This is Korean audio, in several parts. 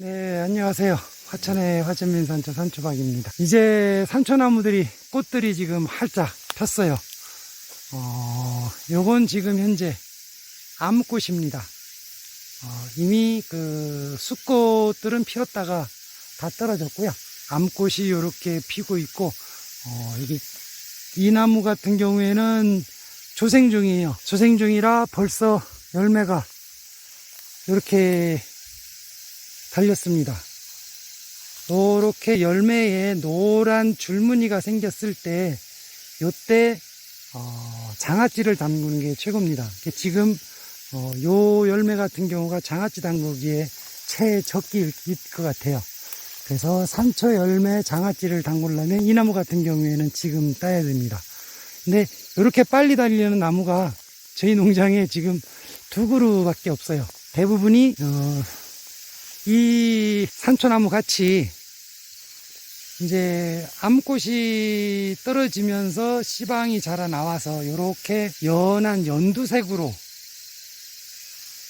네, 안녕하세요. 화천의 화천민 산초 산초박입니다. 이제 산초나무들이 꽃들이 지금 활짝 폈어요. 어, 요건 지금 현재 암꽃입니다. 어, 이미 그 숫꽃들은 피었다가 다 떨어졌고요. 암꽃이 이렇게 피고 있고, 어, 이게 이 나무 같은 경우에는 조생 중이에요. 조생 중이라 벌써 열매가 이렇게 달렸습니다. 이렇게 열매에 노란 줄무늬가 생겼을 때, 요때, 어, 장아찌를 담그는 게 최고입니다. 지금, 어, 요 열매 같은 경우가 장아찌 담그기에 최적기일 것 같아요. 그래서 산초 열매 장아찌를 담그려면 이 나무 같은 경우에는 지금 따야 됩니다. 근데 이렇게 빨리 달리는 나무가 저희 농장에 지금 두 그루밖에 없어요. 대부분이, 어, 이 산초나무 같이 이제 암꽃이 떨어지면서 씨방이 자라 나와서 이렇게 연한 연두색으로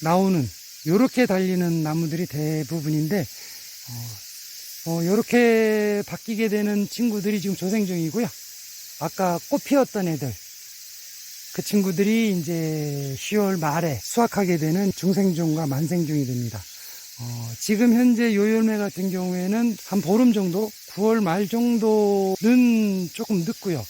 나오는 이렇게 달리는 나무들이 대부분인데 어, 이렇게 바뀌게 되는 친구들이 지금 조생 중이고요. 아까 꽃 피었던 애들 그 친구들이 이제 10월 말에 수확하게 되는 중생종과 만생종이 됩니다. 어, 지금 현재 요 열매 같은 경우에는 한 보름 정도, 9월 말 정도는 조금 늦고요.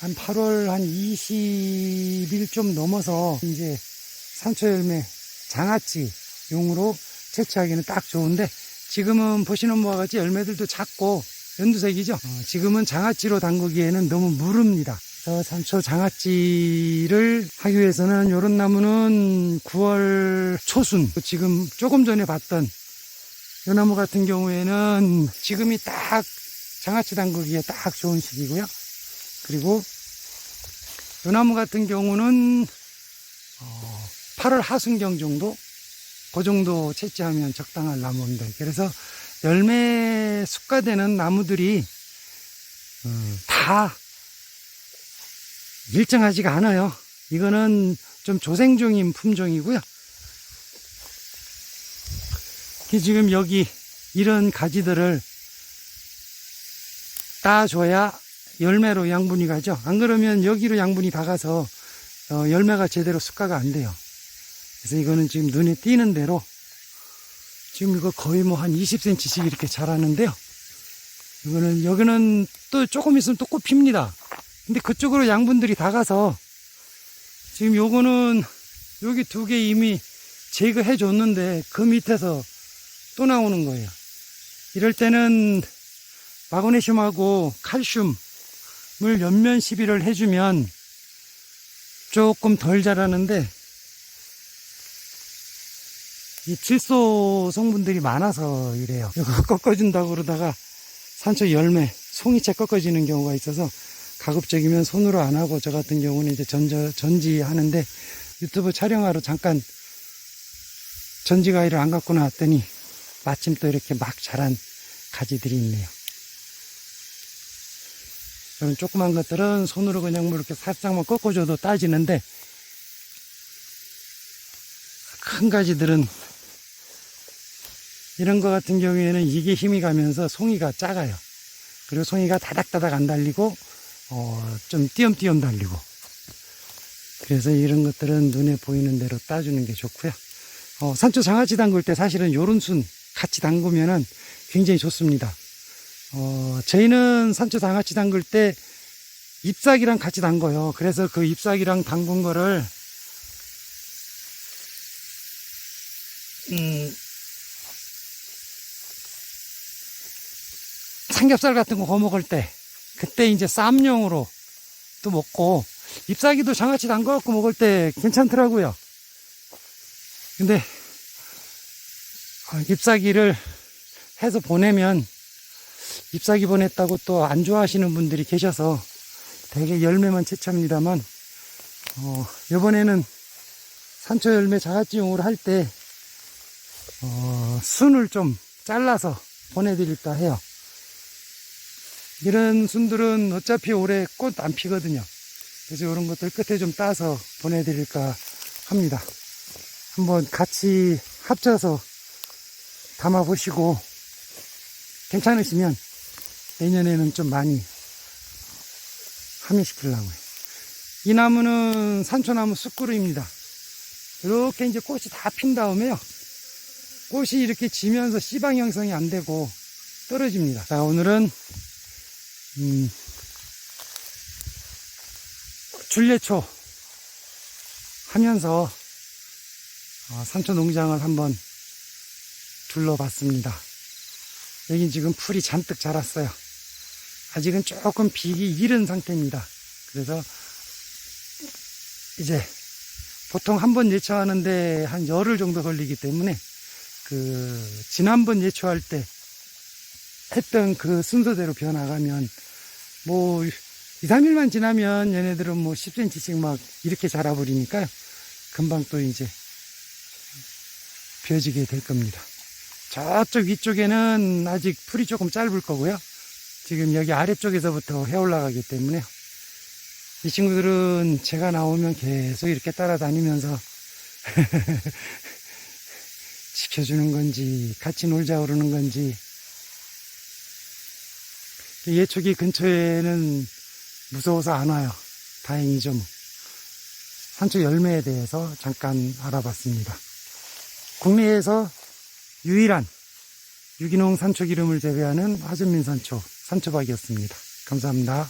한 8월 한 20일 좀 넘어서 이제 산초 열매 장아찌 용으로 채취하기는 딱 좋은데 지금은 보시는 바와 같이 열매들도 작고 연두색이죠. 어, 지금은 장아찌로 담그기에는 너무 무릅니다. 그래서 산초 장아찌를 하기 위해서는 이런 나무는 9월 초순 지금 조금 전에 봤던 이 나무 같은 경우에는 지금이 딱 장아찌 담그기에 딱 좋은 시기고요. 그리고 이 나무 같은 경우는 어, 8월 하순경 정도 그 정도 채취하면 적당한 나무입니다. 그래서 열매 숙가되는 나무들이 음, 다 일정하지가 않아요. 이거는 좀 조생종인 품종이고요. 이게 지금 여기 이런 가지들을 따줘야 열매로 양분이 가죠. 안 그러면 여기로 양분이 다 가서 어, 열매가 제대로 숙가가 안 돼요. 그래서 이거는 지금 눈에 띄는 대로 지금 이거 거의 뭐 한 20cm씩 이렇게 자라는데요. 이거는 여기는 또 조금 있으면 또 꽃 핍니다. 근데 그쪽으로 양분들이 다 가서 지금 요거는 여기 두 개 이미 제거해 줬는데 그 밑에서 또 나오는 거예요. 이럴 때는 마그네슘하고 칼슘을 연면 시비를 해주면 조금 덜 자라는데 이 질소 성분들이 많아서 이래요. 이거 꺾어준다고 그러다가 산초 열매, 송이채 꺾어지는 경우가 있어서 가급적이면 손으로 안 하고 저 같은 경우는 이제 전저, 전지 하는데 유튜브 촬영하러 잠깐 전지 가위를 안 갖고 나왔더니 마침 또 이렇게 막 자란 가지들이 있네요. 이런 조그만 것들은 손으로 그냥 뭐 이렇게 살짝만 꺾어줘도 따지는데 큰 가지들은 이런 거 같은 경우에는 이게 힘이 가면서 송이가 작아요. 그리고 송이가 다닥다닥 안 달리고 어, 좀 띄엄띄엄 달리고 그래서 이런 것들은 눈에 보이는 대로 따주는 게 좋고요. 어, 산초 장아찌 담글 때 사실은 요런 순 같이 담그면은 굉장히 좋습니다. 어, 저희는 산초 장아찌 담글 때 잎사귀랑 같이 담궈요. 그래서 그 잎사귀랑 담근 거를 음, 삼겹살 같은 거 거먹을 때 그때 이제 쌈용으로 또 먹고 잎사귀도 장아찌 담가갖고 먹을 때 괜찮더라고요. 근데 어, 잎사귀를 해서 보내면 잎사귀 보냈다고 또 안 좋아하시는 분들이 계셔서 되게 열매만 채취합니다만 어, 이번에는 산초 열매 자가찌용으로 할 때 어, 순을 좀 잘라서 보내드릴까 해요. 이런 순들은 어차피 올해 꽃 안 피거든요. 그래서 이런 것들 끝에 좀 따서 보내드릴까 합니다. 한번 같이 합쳐서 담아보시고 괜찮으시면 내년에는 좀 많이 함유시키려고요. 이 나무는 산초나무 쑥그루입니다. 이렇게 이제 꽃이 다 핀 다음에요. 꽃이 이렇게 지면서 씨방 형성이 안 되고 떨어집니다. 자, 오늘은, 음, 줄예초 하면서 어, 산초 농장을 한번 둘러봤습니다. 여긴 지금 풀이 잔뜩 자랐어요. 아직은 조금 비기 이른 상태입니다. 그래서 이제 보통 한 번 예초하는데 한 열흘 정도 걸리기 때문에 그 지난번 예초할 때 했던 그 순서대로 변화가면 뭐 2, 3일만 지나면 얘네들은 뭐 10cm씩 막 이렇게 자라버리니까요. 금방 또 이제 벼지게 될 겁니다. 저쪽 위쪽에는 아직 풀이 조금 짧을 거고요. 지금 여기 아래쪽에서부터 해 올라가기 때문에 이 친구들은 제가 나오면 계속 이렇게 따라다니면서 지켜주는 건지 같이 놀자 그러는 건지 예초기 근처에는 무서워서 안 와요. 다행이죠. 뭐. 산초 열매에 대해서 잠깐 알아봤습니다. 국내에서 유일한 유기농 산초 기름을 재배하는 화전민 산초 산초박이었습니다. 감사합니다.